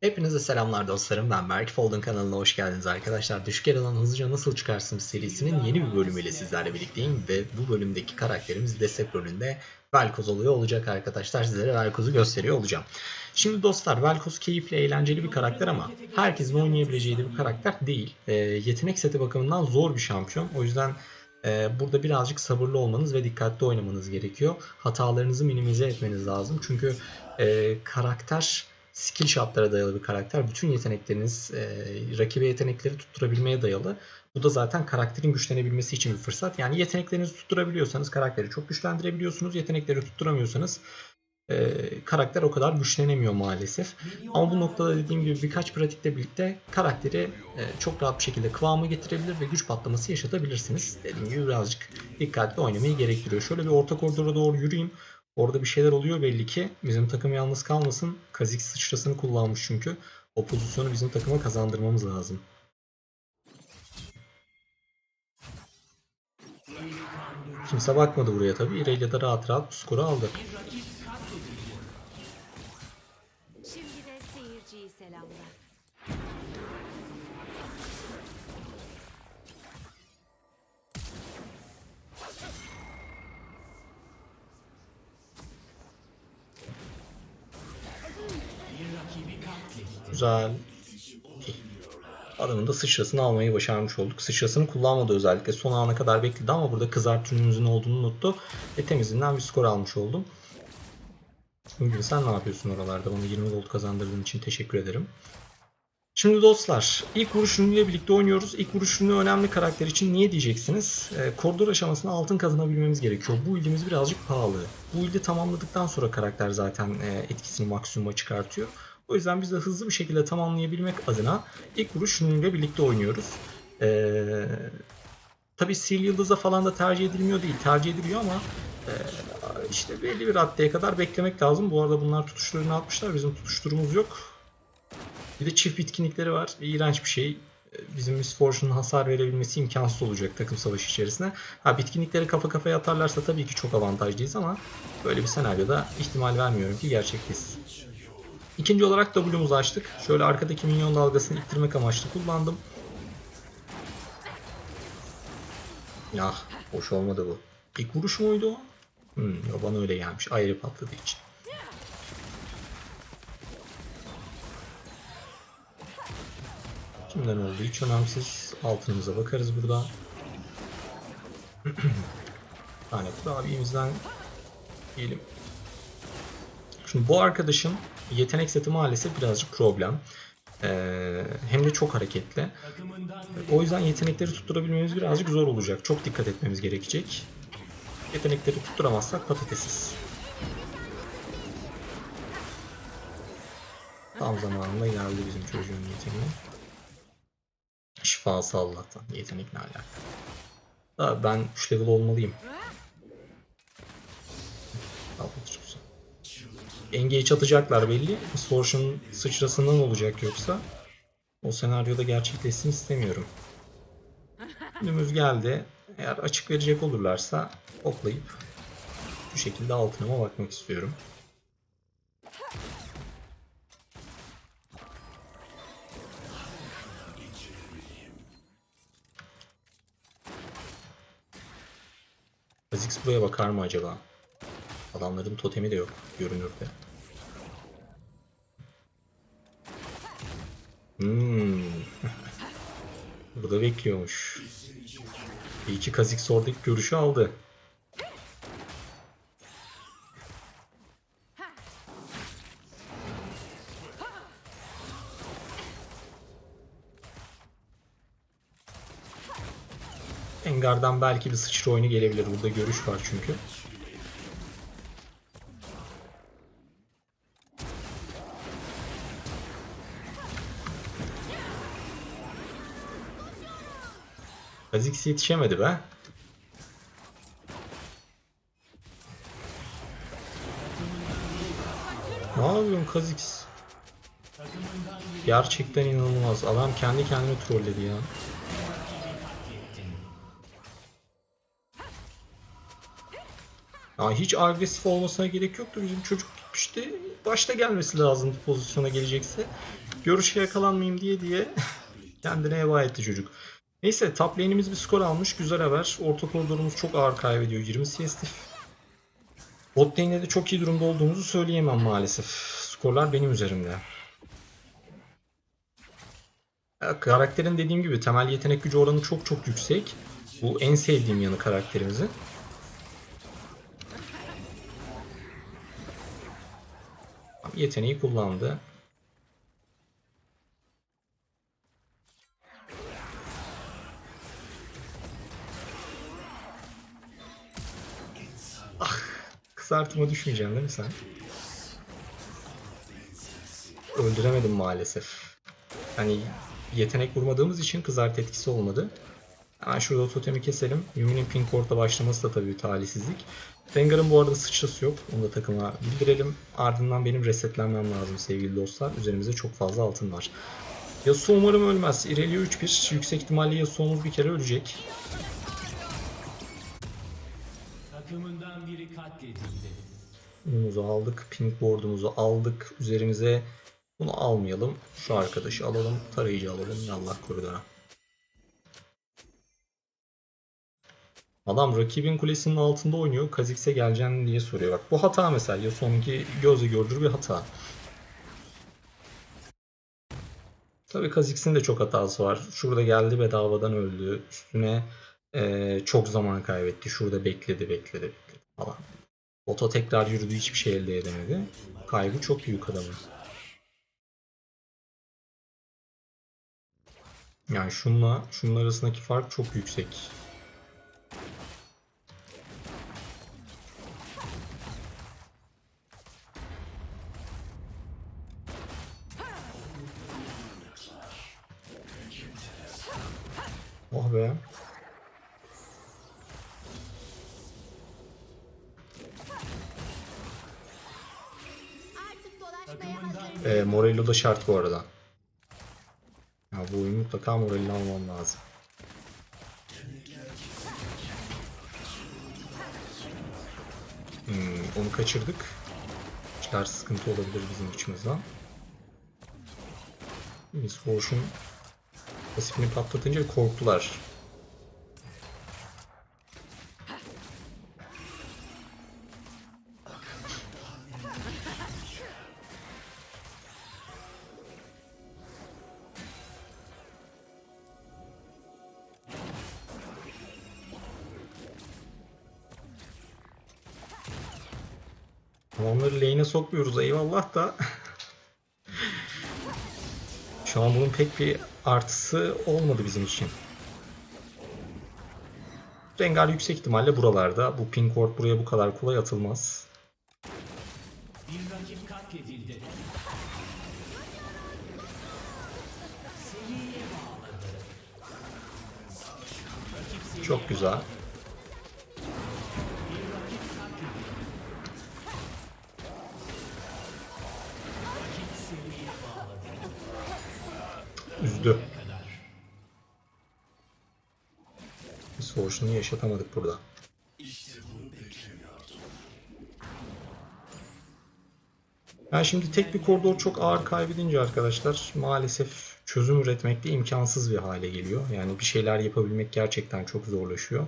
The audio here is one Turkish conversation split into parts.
Hepinize selamlar dostlarım. Ben Berk Folden kanalına hoş geldiniz arkadaşlar. Düşük Eradan Hızlıca Nasıl Çıkarsın serisinin yeni bir bölümüyle sizlerle birlikteyim ve bu bölümdeki karakterimiz destek rolünde Velkoz oluyor olacak arkadaşlar. Sizlere Velkoz'u gösteriyor olacağım. Şimdi dostlar Velkoz keyifli, eğlenceli bir karakter ama herkesin oynayabileceği de bir karakter değil. Ee, yetenek seti bakımından zor bir şampiyon. O yüzden e, burada birazcık sabırlı olmanız ve dikkatli oynamanız gerekiyor. Hatalarınızı minimize etmeniz lazım. Çünkü e, karakter skill shotlara dayalı bir karakter. Bütün yetenekleriniz e, rakibe yetenekleri tutturabilmeye dayalı. Bu da zaten karakterin güçlenebilmesi için bir fırsat. Yani yeteneklerinizi tutturabiliyorsanız karakteri çok güçlendirebiliyorsunuz. Yetenekleri tutturamıyorsanız e, karakter o kadar güçlenemiyor maalesef. Ama bu noktada dediğim gibi birkaç pratikle birlikte karakteri e, çok rahat bir şekilde kıvama getirebilir ve güç patlaması yaşatabilirsiniz. Dediğim gibi birazcık dikkatli oynamayı gerektiriyor. Şöyle bir orta koridora doğru yürüyeyim. Orada bir şeyler oluyor belli ki. Bizim takım yalnız kalmasın. Kazik sıçrasını kullanmış çünkü. O pozisyonu bizim takıma kazandırmamız lazım. Kimse bakmadı buraya tabii. İrelia da rahat rahat bu skoru aldı. Güzel. Adamın da sıçrasını almayı başarmış olduk. Sıçrasını kullanmadı özellikle. Son ana kadar bekledi ama burada kızart ürünümüzün olduğunu unuttu. Ve temizinden bir skor almış oldum. Bugün sen ne yapıyorsun oralarda? Bana 20 gold kazandırdığın için teşekkür ederim. Şimdi dostlar ilk vuruş ürünüyle birlikte oynuyoruz. İlk vuruş önemli karakter için niye diyeceksiniz? E, koridor aşamasında altın kazanabilmemiz gerekiyor. Bu ildimiz birazcık pahalı. Bu ildi tamamladıktan sonra karakter zaten e, etkisini maksimuma çıkartıyor. O yüzden biz de hızlı bir şekilde tamamlayabilmek adına ilk vuruş ürünüyle birlikte oynuyoruz. E, Tabi sil yıldıza falan da tercih edilmiyor değil. Tercih ediliyor ama e, işte belli bir raddeye kadar beklemek lazım. Bu arada bunlar tutuşturunu atmışlar. Bizim tutuşturumuz yok. Bir de çift bitkinlikleri var. İğrenç bir şey. Bizim Miss hasar verebilmesi imkansız olacak takım savaşı içerisinde. Ha bitkinlikleri kafa kafaya atarlarsa tabii ki çok avantajlıyız ama böyle bir senaryoda ihtimal vermiyorum ki gerçekleşsin. İkinci olarak W'muzu açtık. Şöyle arkadaki minyon dalgasını ittirmek amaçlı kullandım. Ya hoş olmadı bu. İlk vuruş muydu o? Hmm, o bana öyle gelmiş. Ayrı patladığı için. Kimden oldu hiç önemsiz. Altınımıza bakarız burada. tane kurabiyemizden diyelim. Şimdi bu arkadaşın yetenek seti maalesef birazcık problem. Ee, hem de çok hareketli. O yüzden yetenekleri tutturabilmemiz birazcık zor olacak. Çok dikkat etmemiz gerekecek. Yetenekleri tutturamazsak patatesiz. Tam zamanında geldi bizim çocuğun yeteneği. Şifası Allah'tan. Yetenek ne alaka? Daha ben 3 level olmalıyım. Engage atacaklar belli. Distortion sıçrasından olacak yoksa. O senaryoda gerçekleşsin istemiyorum. Günümüz geldi. Eğer açık verecek olurlarsa toplayıp bu şekilde altınıma bakmak istiyorum. Kha'Zix buraya bakar mı acaba? Adamların totemi de yok görünürde. Hmm. Burada bekliyormuş. İyi ki Kha'Zix oradaki görüşü aldı. Engar'dan belki bir sıçra oyunu gelebilir. Burada görüş var çünkü. Kha'Zix yetişemedi be. Ne yapıyorsun Kha'Zix? Gerçekten inanılmaz. Adam kendi kendine trolledi ya. Ya hiç agresif olmasına gerek yoktu. Bizim çocuk gitmişti. Başta gelmesi lazımdı pozisyona gelecekse. görüşe yakalanmayayım diye diye kendine heba etti çocuk. Neyse top lane'imiz bir skor almış. Güzel haber. Orta koridorumuz çok ağır kaybediyor. 20 CS'tif. Bot lane'de de çok iyi durumda olduğumuzu söyleyemem maalesef. Skorlar benim üzerimde. Ya, Karakterin dediğim gibi temel yetenek gücü oranı çok çok yüksek. Bu en sevdiğim yanı karakterimizin. Yeteneği kullandı. Kızartıma düşmeyeceksin değil mi sen? Öldüremedim maalesef. Hani yetenek vurmadığımız için kızart etkisi olmadı. Hemen şurada totemi keselim. Yumi'nin pink ward'la başlaması da tabii talihsizlik. Rengar'ın bu arada sıçrası yok. Onu da takıma bildirelim. Ardından benim resetlenmem lazım sevgili dostlar. Üzerimizde çok fazla altın var. Yasuo umarım ölmez. Irelia 3-1. Yüksek ihtimalle Yasuo'muz bir kere ölecek. Takımından biri katledildi. Unumuzu aldık. Pink ward'umuzu aldık. Üzerimize bunu almayalım. Şu arkadaşı alalım. Tarayıcı alalım. Yallah koridora. Adam rakibin kulesinin altında oynuyor. Kha'Zix'e geleceğini diye soruyor. Bak bu hata mesela. Yasuo'nunki gözle gördüğü bir hata. Tabii Kha'Zix'in de çok hatası var. Şurada geldi bedavadan öldü. Üstüne eee, çok zaman kaybetti. Şurada bekledi bekledi bekledi falan. Bota tekrar yürüdü hiçbir şey elde edemedi. Kaybı çok büyük adamın. Yani şunla şunun arasındaki fark çok yüksek. Oh be. Morello da şart bu arada. Ya bu oyunu mutlaka Morello almam lazım. Hmm, onu kaçırdık. İşler sıkıntı olabilir bizim açımızdan. Miss Fortune pasifini patlatınca korktular. Sokmuyoruz eyvallah da. Şu an bunun pek bir artısı olmadı bizim için. Rengar yüksek ihtimalle buralarda. Bu pink ward buraya bu kadar kolay atılmaz. Çok güzel. Üzdü. Biz Fortune'u yaşatamadık burada. Ben şimdi tek bir koridor çok ağır kaybedince arkadaşlar maalesef çözüm üretmekte imkansız bir hale geliyor. Yani bir şeyler yapabilmek gerçekten çok zorlaşıyor.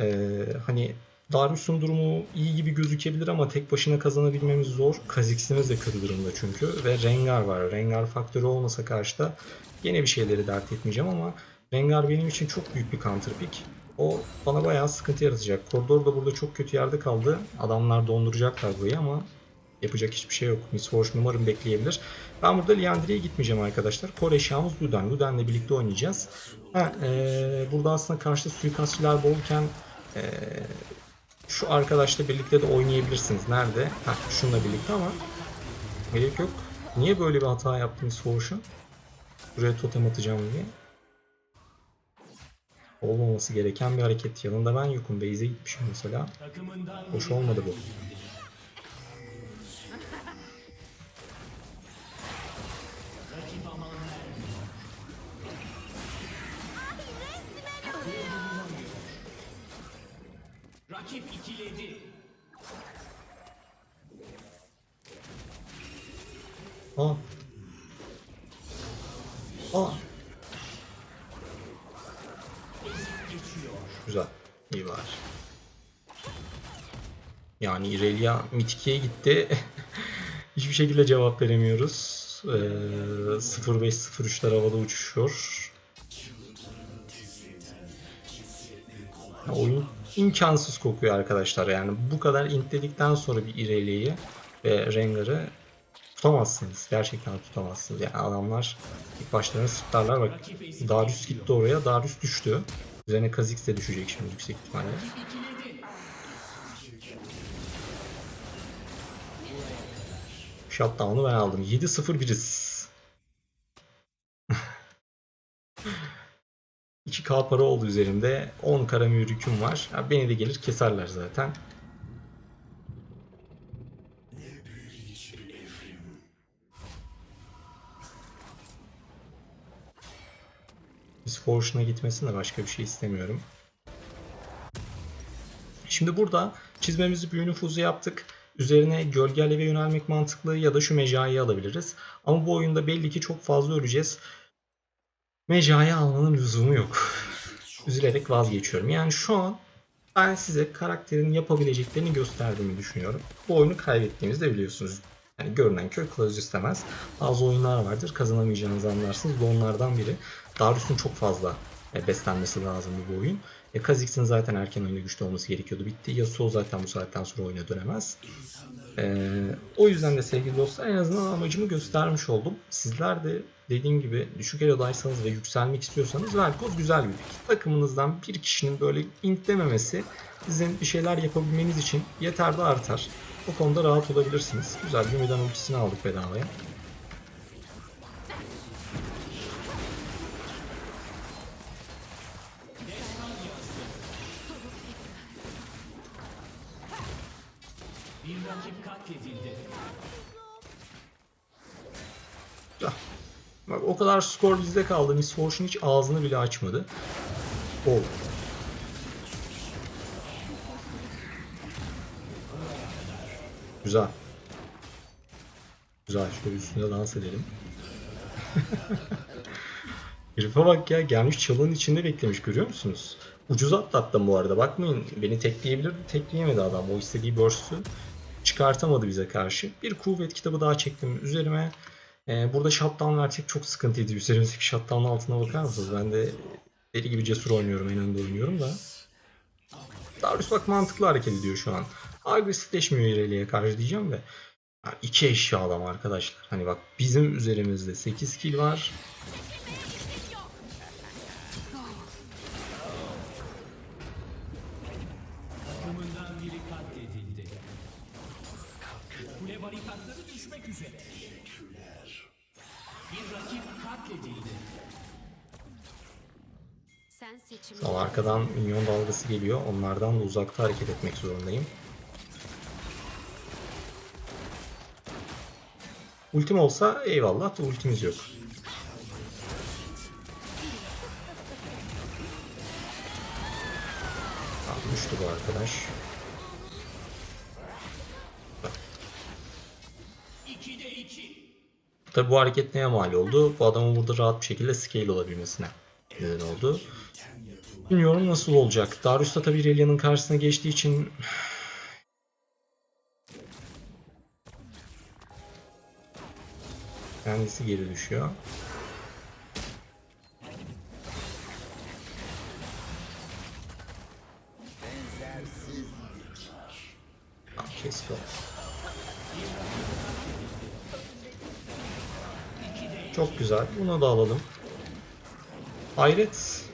Ee, hani Darius'un durumu iyi gibi gözükebilir ama tek başına kazanabilmemiz zor. Kha'Zix'imiz de kötü durumda çünkü ve Rengar var. Rengar faktörü olmasa karşıda yine bir şeyleri dert etmeyeceğim ama Rengar benim için çok büyük bir counter pick. O bana bayağı sıkıntı yaratacak. Koridor da burada çok kötü yerde kaldı. Adamlar donduracaklar burayı ama yapacak hiçbir şey yok. Miss Fortune umarım bekleyebilir. Ben burada Liandry'e gitmeyeceğim arkadaşlar. Kore eşyamız Luden. Luden'le birlikte oynayacağız. Ha, eee, burada aslında karşıda suikastçılar bolken eee, şu arkadaşla birlikte de oynayabilirsiniz. Nerede? Ha, şununla birlikte ama gerek yok. Niye böyle bir hata yaptınız Fortune? Buraya totem atacağım diye. Olmaması gereken bir hareket. Yanında ben yokum. Base'e gitmişim mesela. Hoş olmadı bu. Rakip ikiledi. Aa. Aa. Güzel. İyi var. Yani Irelia Mitki'ye gitti. Hiçbir şekilde cevap veremiyoruz. Ee, 05-03'ler havada uçuşuyor. İmkansız kokuyor arkadaşlar. Yani bu kadar intledikten sonra bir Irelia'yı ve Rengar'ı tutamazsınız. Gerçekten tutamazsınız. Yani adamlar ilk başlarına sırtlarlar. Bak Darius gitti oraya. Darius düştü. Üzerine Kha'Zix de düşecek şimdi yüksek ihtimalle. Shutdown'u ben aldım. 7-0 biriz. 2k para oldu üzerimde. 10 kara mühür yüküm var. Ya beni de gelir keserler zaten. Biz Fortune'a gitmesin de başka bir şey istemiyorum. Şimdi burada çizmemizi büyü nüfuzu yaptık. Üzerine gölge aleve yönelmek mantıklı ya da şu mecayı alabiliriz. Ama bu oyunda belli ki çok fazla öleceğiz. Mecayı almanın lüzumu yok. Üzülerek vazgeçiyorum. Yani şu an ben size karakterin yapabileceklerini gösterdiğimi düşünüyorum. Bu oyunu kaybettiğimizi de biliyorsunuz. Yani görünen köy kılavuz istemez. Bazı oyunlar vardır kazanamayacağınızı anlarsınız. Bu onlardan biri. Darius'un çok fazla e, beslenmesi lazım bu oyun. E, Kha'Zix'in zaten erken oyunda güçlü olması gerekiyordu. Bitti. Yasuo zaten bu saatten sonra oyuna dönemez. E, o yüzden de sevgili dostlar en azından amacımı göstermiş oldum. Sizler de dediğim gibi düşük erodaysanız ve yükselmek istiyorsanız Velkoz güzel bir pick. Takımınızdan bir kişinin böyle intlememesi sizin bir şeyler yapabilmeniz için yeter de artar. O konuda rahat olabilirsiniz. Güzel bir Midan ultisini aldık bedavaya. Bak o kadar skor bizde kaldı. Miss Fortune hiç ağzını bile açmadı. Oh. Güzel. Güzel. Şöyle üstünde dans edelim. Herife bak ya gelmiş çalının içinde beklemiş görüyor musunuz? Ucuz atlattım bu arada bakmayın beni tekleyebilirdi tekleyemedi adam o istediği burst'ü çıkartamadı bize karşı. Bir kuvvet kitabı daha çektim üzerime. Ee, burada shutdown versek çok sıkıntıydı. Üzerimizdeki shutdown'un altına bakar mısınız? Ben de deli gibi cesur oynuyorum en önde oynuyorum da. Darius bak mantıklı hareket ediyor şu an. Agresifleşmiyor İrelia'ya karşı diyeceğim de. Ya iki eşya adam arkadaşlar. Hani bak bizim üzerimizde 8 kill var. Kule barikatları düşmek üzere. Ama arkadan minyon dalgası geliyor. Onlardan da uzakta hareket etmek zorundayım. Ultim olsa eyvallah da ultimiz yok. Tamam düştü bu arkadaş. Tabi bu hareket neye mal oldu? Bu adamın burada rahat bir şekilde scale olabilmesine neden oldu. Bilmiyorum nasıl olacak. Darius da tabi Irelia'nın karşısına geçtiği için kendisi geri düşüyor. Güzel. Bunu da alalım. Hayret.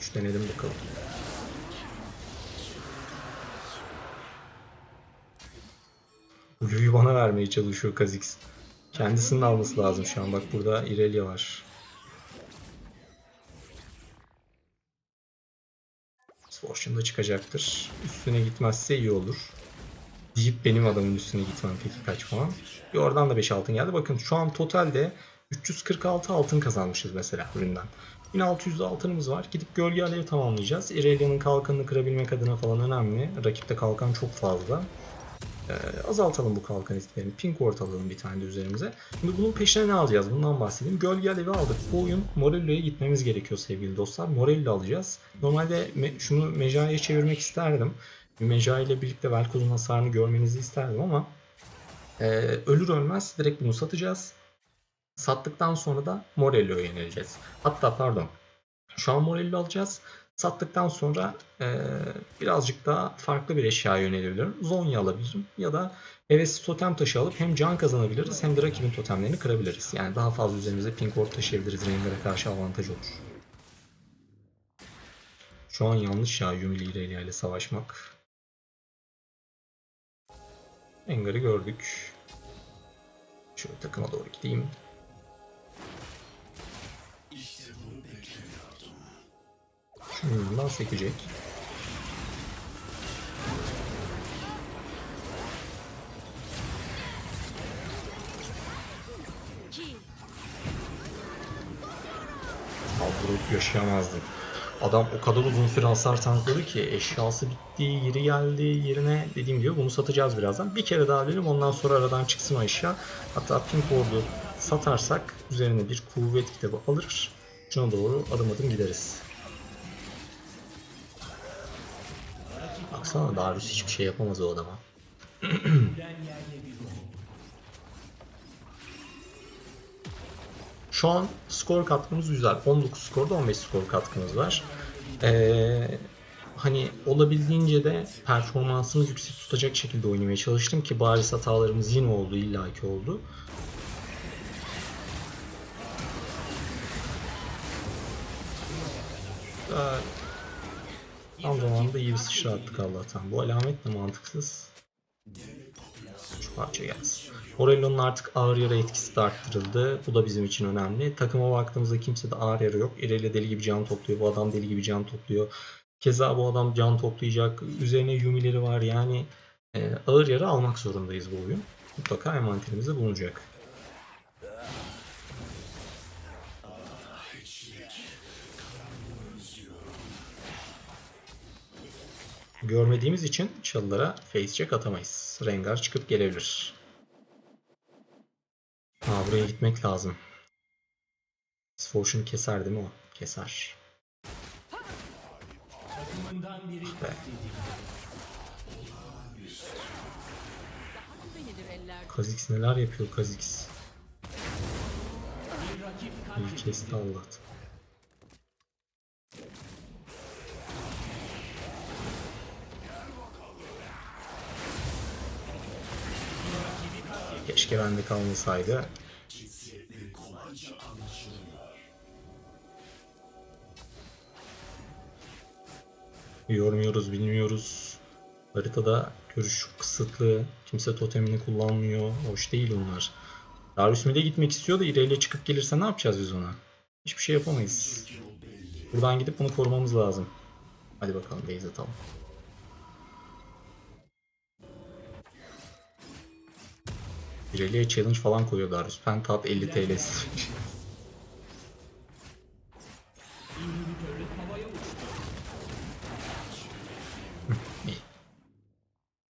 Üç denedim bakalım. Blue'yu bana vermeye çalışıyor Kha'Zix. Kendisinin alması lazım şu an. Bak burada Irelia var. Fortune da çıkacaktır. Üstüne gitmezse iyi olur. Deyip benim adamın üstüne gitmem peki kaç puan? Bir oradan da 5 altın geldi. Bakın şu an totalde 346 altın kazanmışız mesela üründen. 1600'de altınımız var. Gidip gölge alevi tamamlayacağız. Irelia'nın kalkanını kırabilmek adına falan önemli. Rakipte kalkan çok fazla. Ee, azaltalım bu kalkan isteğini. Pink ward alalım bir tane de üzerimize. Şimdi bunun peşine ne alacağız? Bundan bahsedeyim. Gölge alevi aldık. Bu oyun Morello'ya gitmemiz gerekiyor sevgili dostlar. Morello alacağız. Normalde me- şunu Mejai'ye çevirmek isterdim. Mejai ile birlikte Velkoz'un hasarını görmenizi isterdim ama ee, ölür ölmez direkt bunu satacağız. Sattıktan sonra da Morello'ya yöneleceğiz. Hatta pardon. Şu an Morello alacağız. Sattıktan sonra ee, birazcık daha farklı bir eşya yönelebilirim. Zonya alabilirim. Ya da hevesli totem taşı alıp hem can kazanabiliriz hem de rakibin totemlerini kırabiliriz. Yani daha fazla üzerimize pink ward taşıyabiliriz. Rengar'a karşı avantaj olur. Şu an yanlış ya Yumi ile Irelia ile savaşmak. Rengar'ı gördük. Şöyle takıma doğru gideyim. Şundan sekecek. Ki Kaldırıp yaşayamazdım. Adam o kadar uzun süre hasar tankladı ki eşyası bitti, yeri geldi yerine dediğim gibi bunu satacağız birazdan. Bir kere daha verelim ondan sonra aradan çıksın o eşya. Hatta Pink Ward'u satarsak üzerine bir kuvvet kitabı alır. Şuna doğru adım adım gideriz. Baksana Darius hiçbir şey yapamaz o adama. Şu an skor katkımız güzel. 19 skorda 15 skor katkımız var. Ee, hani olabildiğince de performansımız yüksek tutacak şekilde oynamaya çalıştım ki bariz hatalarımız yine oldu illaki oldu. Ee, tam zamanında iyi bir sıçra attık Allah'tan. Bu alamet de mantıksız. Şu parça gelsin. Morello'nun artık ağır yara etkisi de arttırıldı. Bu da bizim için önemli. Takıma baktığımızda kimse de ağır yara yok. İrelia deli gibi can topluyor. Bu adam deli gibi can topluyor. Keza bu adam can toplayacak. Üzerine yumileri var. Yani e, ağır yara almak zorundayız bu oyun. Mutlaka envanterimizde bulunacak. Görmediğimiz için çalılara face check atamayız. Rengar çıkıp gelebilir. Ha buraya gitmek lazım. Fortune keser değil mi o? Keser. Biri Be. Kha'Zix neler yapıyor rakip İyi kesti. Allah'tan. Keşke bende kalmasaydı. Yormuyoruz, bilmiyoruz. Haritada görüş kısıtlı. Kimse totemini kullanmıyor. Hoş değil onlar. Darius Mid'e gitmek istiyor da ileri çıkıp gelirse ne yapacağız biz ona? Hiçbir şey yapamayız. Buradan gidip bunu korumamız lazım. Hadi bakalım base atalım. İleriye challenge falan koyuyor Darius. Pentat 50 TL'si.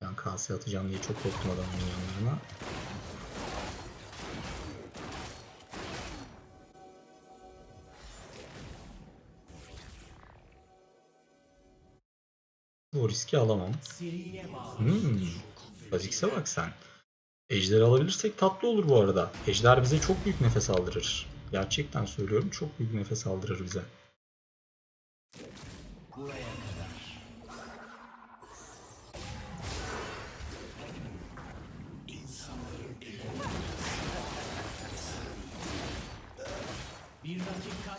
Ben kase atacağım diye çok korktum adamın yanlarına. Bu riski alamam. Hmm. Kha'Zix'e bak sen. Ejder'i alabilirsek tatlı olur bu arada. Ejder bize çok büyük nefes aldırır. Gerçekten söylüyorum çok büyük nefes aldırır bize.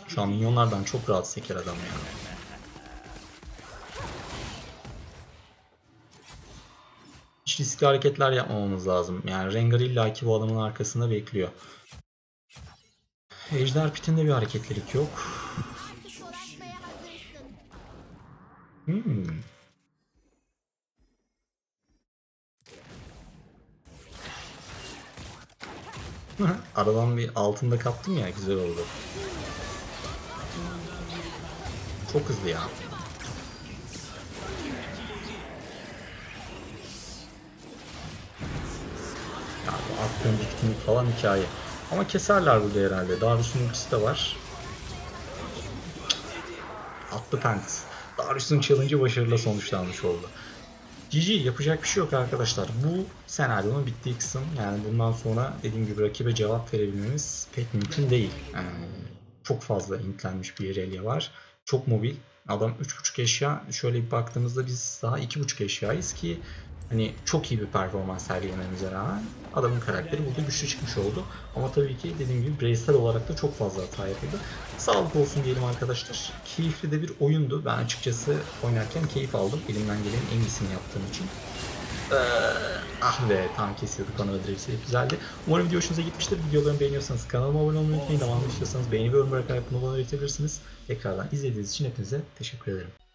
Şu an minyonlardan çok rahat seker adam ya. Riskli hareketler yapmamamız lazım. Yani Rengar illaki bu adamın arkasında bekliyor. Ejder pitinde bir hareketlilik yok. Hmm. Aradan bir altında kaptım ya güzel oldu. Çok hızlı ya. Attığım bitkinlik falan hikaye. Ama keserler burada herhalde. Darius'un ultisi de var. Attı Pants. Darius'un challenge'ı başarıyla sonuçlanmış oldu. GG yapacak bir şey yok arkadaşlar. Bu senaryonun bittiği kısım. Yani bundan sonra dediğim gibi rakibe cevap verebilmemiz pek mümkün değil. Yani çok fazla intlenmiş bir Irelia var. Çok mobil. Adam 3.5 eşya. Şöyle bir baktığımızda biz daha 2.5 eşyayız ki hani çok iyi bir performans sergilememize rağmen adamın karakteri burada güçlü çıkmış oldu. Ama tabii ki dediğim gibi bireysel olarak da çok fazla hata yapıldı. Sağlık olsun diyelim arkadaşlar. Keyifli de bir oyundu. Ben açıkçası oynarken keyif aldım. Elimden gelenin en iyisini yaptığım için. Ee, ah be tam kesiyorduk onu öldürebilseydik güzeldi. Umarım video hoşunuza gitmiştir. Videolarımı beğeniyorsanız kanalıma abone olmayı unutmayın. Devamlı istiyorsanız beğeni ve yorum bırakarak bunu bana iletebilirsiniz. Tekrardan izlediğiniz için hepinize teşekkür ederim.